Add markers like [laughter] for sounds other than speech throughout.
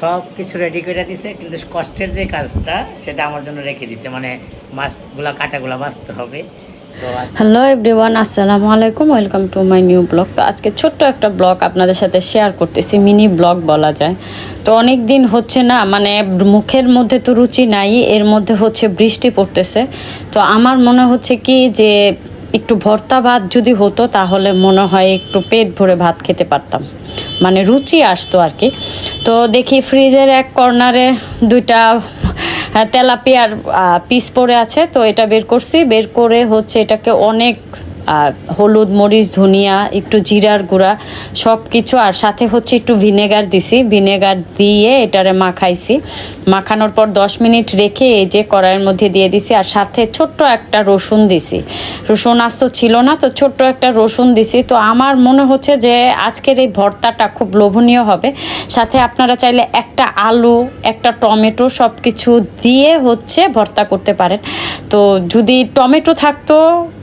সব কিছু রেডি করে দিছে, কিন্তু কষ্টের যে কাজটা, সেটা আমার জন্য রেখে দিছে। মানে মাছগুলা, কাটাগুলা বাঁচতে হবে। হ্যালো এভরিওয়ান আসসালামু আলাইকুম welcome to my new blog তো আজকে ছোট্ট একটা ব্লগ আপনাদের সাথে শেয়ার করতেছি মিনি ব্লগ বলা যায়। তো অনেক দিন হচ্ছে না মানে মুখের মধ্যে তো রুচি নাই, এর মধ্যে হচ্ছে বৃষ্টি পড়তেছে। তো আমার মনে হচ্ছে কি যে একটু ভর্তা ভাত যদি হতো, তাহলে মনে হয় একটু পেট ভরে ভাত খেতে পারতাম। মানে রুচি আসতো আর কি। তো দেখি ফ্রিজের এক কর্নারে দুইটা হ্যাঁ, তেলাপিয়ার পিস পড়ে আছে তো এটা বের করছি। বের করে হচ্ছে এটাকে অনেক হলুদ, মরিচ, ধনিয়া, একটু জিরার গুঁড়া সব কিছু আর সাথে হচ্ছে একটু ভিনেগার দিছি। ভিনেগার দিয়ে এটারে মাখাইছি। মাখানোর পর দশ মিনিট রেখে এই যে কড়াইয়ের মধ্যে দিয়ে দিছি। আর সাথে ছোট্ট একটা রসুন দিছি। রসুন আস্ত ছিল না, তো ছোট্ট একটা রসুন দিছি। তো আমার মনে হচ্ছে যে আজকের এই ভর্তাটা খুব লোভনীয় হবে। সাথে আপনারা চাইলে একটা আলু, একটা টমেটো সব কিছু দিয়ে হচ্ছে ভর্তা করতে পারেন। তো যদি টমেটো থাকতো,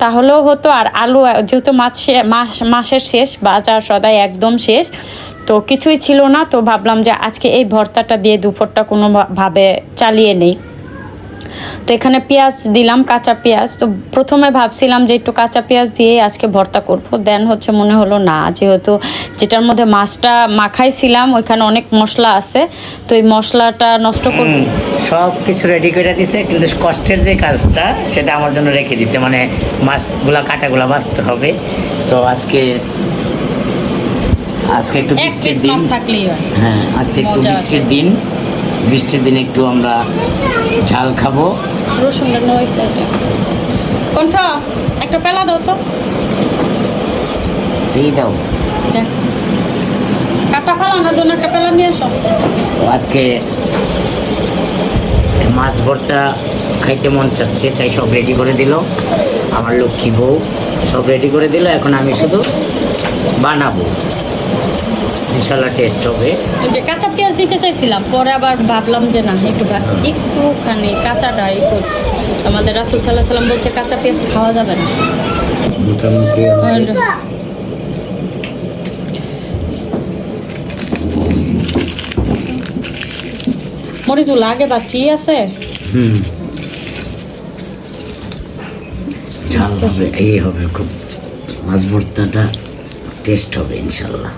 তাহলেও হতো। আর আলু, যেহেতু মাছ মাস, মাসের শেষ, বাজার সদাই একদম শেষ, তো কিছুই ছিল না। তো ভাবলাম যে আজকে এই ভর্তাটা দিয়ে দুপুরটা কোনোভাবে চালিয়ে নেই। তো এখানে পেঁয়াজ দিলাম কাঁচা পেঁয়াজ। তো প্রথমে ভাবছিলাম যে একটু কাঁচা পেঁয়াজ দিয়ে আজকে ভর্তা করব। দেন হচ্ছে মনে হলো না যেহেতু যেটার মধ্যে মাছটা মাখাইছিলাম ওইখানে অনেক মশলা আছে। তো এই মশলাটা নষ্ট করব সব কিছু রেডি করে দিছে কিন্তু কষ্টের যে কাজটা সেটা আমার জন্য রেখে দিছে। মানে মাছগুলা কাটাগুলা বাঁচতে হবে। তো আজকে আজকে একটু বৃষ্টির দিন। থাকলেই হ্যাঁ। আজকে একটু বৃষ্টির দিন। বৃষ্টির দিনে একটু আমরা ঝাল খাব। রসুন কণ্ঠ একটা পেলা দাও তো। দিয়ে দাও। কাটা ফালানোর জন্য একটা পেলা নিয়ে আসো। আজকে আজকে মাছ ভর্তা খাইতে মন চাচ্ছে তাই সব রেডি করে দিল। আমার লক্ষ্মী বউ সব রেডি করে দিল এখন আমি শুধু বানাবো। ইনশাল্লাহ টেস্ট হবে। ওই যে কাঁচা পেঁয়াজ দিতে চাইছিলাম পরে আবার ভাবলাম যে না একটু একটুখানি কাঁচাটা একটু আমাদের রাসুল সাল্লাহ সাল্লাম বলছে কাঁচা পেঁয়াজ খাওয়া যাবে না। মোটামুটি আমাদের মরিচগুলো আগে বাচ্চি আছে? হুম। ঝাল হবে এই হবে খুব মাছ ভর্তাটা টেস্ট হবে ইনশাল্লাহ।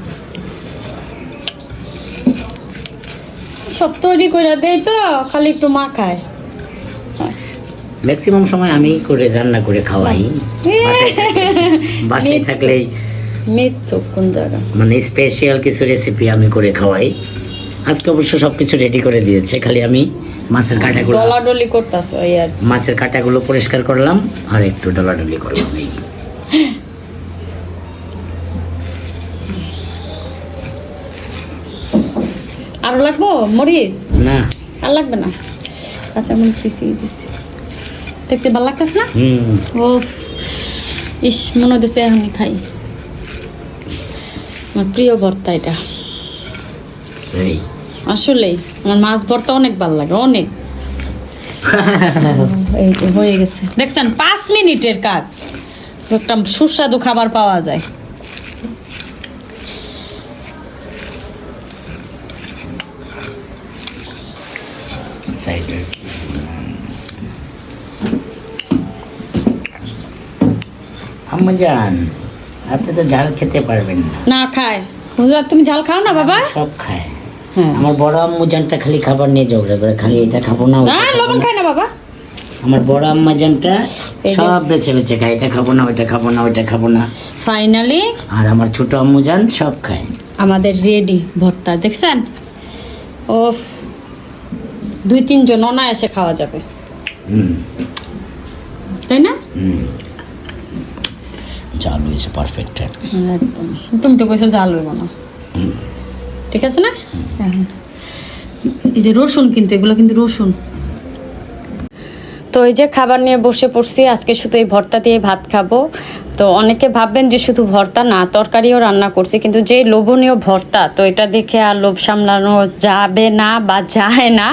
সব তৈরি করে দেয় তো খালি একটু মাখায় ম্যাক্সিমাম সময় আমি করে রান্না করে খাওয়াই। বাসায় থাকলে- থাকলেই মৃত্যু কোন জায়গা মানে স্পেশাল কিছু রেসিপি আমি করে খাওয়াই। আজকে অবশ্য সব কিছু রেডি করে দিয়েছে খালি আমি মাছের কাঁটাগুলো ডলাডলি করতেছো মাছের কাঁটাগুলো পরিষ্কার করলাম আর একটু ডলাডলি করলাম এই। [laughs] আরও লাগবো? মরিচ? না। আর লাগবে না? আচ্ছা মরিচ দিছি দিছি। দেখতে ভালো লাগতেছে না? ও ইস মনে হচ্ছে এখনই খাই আমার প্রিয় ভর্তা এটা। আসলে আমার মাছ ভর্তা অনেক ভালো লাগে অনেক। [laughs] এই হয়ে গেছে। দেখছেন পাঁচ মিনিটের কাজ। একটা সুস্বাদু খাবার পাওয়া যায়। সাইডে আম্মাজান আপনি তো ঝাল খেতে পারবেন না। না খায় হুজুর তুমি ঝাল খাও না বাবা? সব খায় হ্যাঁ। আমার বড় আম্মু জানটা খালি খাবার নিয়ে ঝগড়া করে খালি এটা খাব না খাব লবণ। খায় না বাবা। আমার বড় আম্মা জানটা সব বেছে বেছে খায় এটা খাব না ওইটা খাব না ওইটা খাব না। ফাইনালি আর আমার ছোট আম্মু জান সব খায়। আমাদের রেডি ভর্তা দেখছেন? ও দুই তিনজন অনায়াসে খাওয়া যাবে। তাই না? জাল হয়েছে পারফেক্ট একদম। তুমি তো কইছো জাল হইব না। ঠিক আছে না? এই যে রসুন কিন্তু এগুলো কিন্তু রসুন। তো এই যে খাবার নিয়ে বসে পড়ছি আজকে শুধু এই ভর্তা দিয়ে ভাত খাব। তো অনেকে ভাববেন যে শুধু ভর্তা না, তরকারিও রান্না করছি, কিন্তু যে লোভনীয় ভর্তা, তো এটা দেখে আর লোভ সামলানো যাবে না বা যায় না।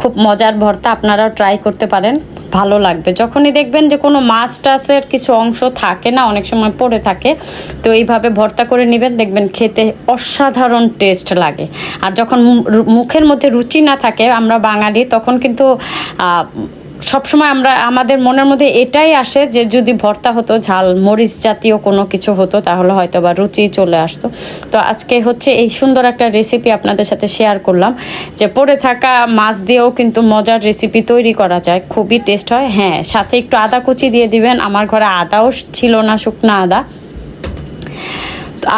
খুব মজার ভর্তা, আপনারাও ট্রাই করতে পারেন, ভালো লাগবে। যখনই দেখবেন যে কোনো মাছ টাছের কিছু অংশ থাকে না, অনেক সময় পড়ে থাকে, তো এইভাবে ভর্তা করে নেবেন, দেখবেন খেতে অসাধারণ টেস্ট লাগে। আর যখন মুখের মধ্যে রুচি না থাকে, আমরা বাঙালি, তখন কিন্তু সবসময় আমরা, আমাদের মনের মধ্যে এটাই আসে যে যদি ভর্তা হতো, ঝাল, মরিচ জাতীয় কোনো কিছু হতো, তাহলে হয়তো বা রুচি চলে আসতো। তো আজকে হচ্ছে এই সুন্দর একটা রেসিপি আপনাদের সাথে শেয়ার করলাম, যে পড়ে থাকা মাছ দিয়েও কিন্তু মজার রেসিপি তৈরি করা যায়, খুবই টেস্ট হয়। হ্যাঁ সাথে একটু আদা কুচি দিয়ে দিবেন, আমার ঘরে আদাও ছিল না, শুকনা আদা।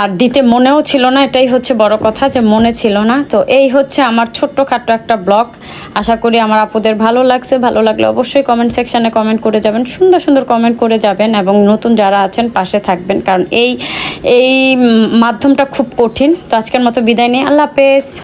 আর দিতে মনেও ছিল না, এটাই হচ্ছে বড় কথা যে মনে ছিল না। তো এই হচ্ছে আমার ছোট্টখাট্ট একটা ব্লগ। আশা করি আমার আপুদের ভালো লাগছে। ভালো লাগলে অবশ্যই কমেন্ট সেকশানে কমেন্ট করে যাবেন। সুন্দর সুন্দর কমেন্ট করে যাবেন এবং নতুন যারা আছেন পাশে থাকবেন। কারণ এই এই মাধ্যমটা খুব কঠিন। তো আজকের মতো বিদায় নিয়ে আল্লাহ হাফেজ।